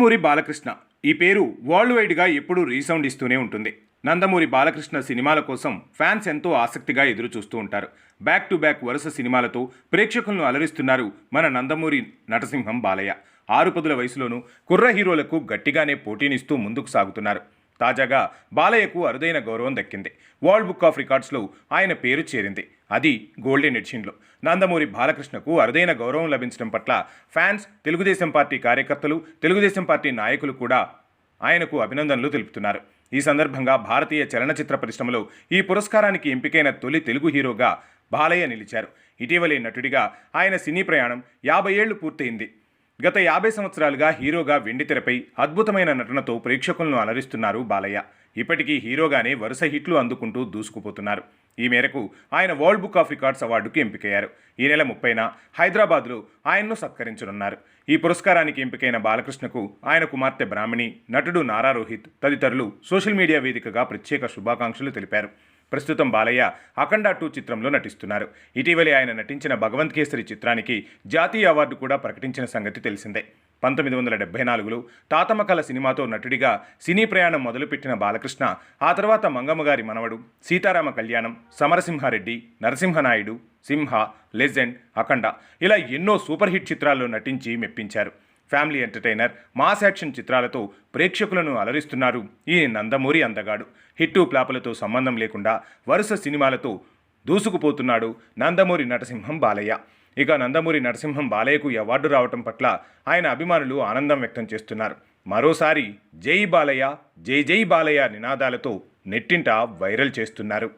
నందమూరి బాలకృష్ణ. ఈ పేరు వరల్డ్ వైడ్గా ఎప్పుడూ రీసౌండ్ ఇస్తూనే ఉంటుంది. నందమూరి బాలకృష్ణ సినిమాల కోసం ఫ్యాన్స్ ఎంతో ఆసక్తిగా ఎదురు చూస్తూ ఉంటారు. బ్యాక్ టు బ్యాక్ వరుస సినిమాలతో ప్రేక్షకులను అలరిస్తున్నారు మన నందమూరి నటసింహం బాలయ్య. ఆరు పదుల వయసులోనూ కుర్ర హీరోలకు గట్టిగానే పోటీనిస్తూ ముందుకు సాగుతున్నారు. తాజాగా బాలయ్యకు అరుదైన గౌరవం దక్కింది. వరల్డ్ బుక్ ఆఫ్ రికార్డ్స్లో ఆయన పేరు చేరింది. అది గోల్డెన్ ఎడిషన్లో నందమూరి బాలకృష్ణకు అరుదైన గౌరవం లభించడం పట్ల ఫ్యాన్స్ తెలుగుదేశం పార్టీ కార్యకర్తలు తెలుగుదేశం పార్టీ నాయకులు కూడా ఆయనకు అభినందనలు తెలుపుతున్నారు. ఈ సందర్భంగా భారతీయ చలనచిత్ర పరిశ్రమలో ఈ పురస్కారానికి ఎంపికైన తొలి తెలుగు హీరోగా బాలయ్య నిలిచారు. ఇటీవలే నటుడిగా ఆయన సినీ ప్రయాణం యాభై ఏళ్ళు పూర్తయింది. గత యాభై సంవత్సరాలుగా హీరోగా వెండితెరపై అద్భుతమైన నటనతో ప్రేక్షకులను అలరిస్తున్నారు బాలయ్య. ఇప్పటికీ హీరోగానే వరుస హిట్లు అందుకుంటూ దూసుకుపోతున్నారు. ఈ మేరకు ఆయన వరల్డ్ బుక్ ఆఫ్ రికార్డ్స్ అవార్డుకు ఎంపికయ్యారు. ఈ నెల ముప్పైన హైదరాబాద్లో ఆయన్ను సత్కరించనున్నారు. ఈ పురస్కారానికి ఎంపికైన బాలకృష్ణకు ఆయన కుమార్తె బ్రాహ్మణి నటుడు నారా రోహిత్ తదితరులు సోషల్ మీడియా వేదికగా ప్రత్యేక శుభాకాంక్షలు తెలిపారు. ప్రస్తుతం బాలయ్య అఖండ టూ చిత్రంలో నటిస్తున్నారు. ఇటీవలే ఆయన నటించిన భగవంత్ కేసరి చిత్రానికి జాతీయ అవార్డు కూడా ప్రకటించిన సంగతి తెలిసిందే. పంతొమ్మిది వందల డెబ్బై నాలుగులో తాతమకల సినిమాతో నటుడిగా సినీ ప్రయాణం మొదలుపెట్టిన బాలకృష్ణ ఆ తర్వాత మంగమ్మగారి మనవడు సీతారామ కళ్యాణం సమరసింహారెడ్డి నరసింహనాయుడు సింహ లెజెండ్ అఖండ ఇలా ఎన్నో సూపర్ హిట్ చిత్రాల్లో నటించి మెప్పించారు. ఫ్యామిలీ ఎంటర్టైనర్ మాస్ యాక్షన్ చిత్రాలతో ప్రేక్షకులను అలరిస్తున్నారు. ఈ నందమూరి అందగాడు. హిట్టు ప్లాపులతో సంబంధం లేకుండా వరుస సినిమాలతో దూసుకుపోతున్నాడు నందమూరి నటసింహం బాలయ్య. ఇక నందమూరి నరసింహం బాలయ్యకు అవార్డు రావటం పట్ల ఆయన అభిమానులు ఆనందం వ్యక్తం చేస్తున్నారు. మరోసారి జై బాలయ్య జై జై బాలయ్య నినాదాలతో నెట్టింట వైరల్ చేస్తున్నారు.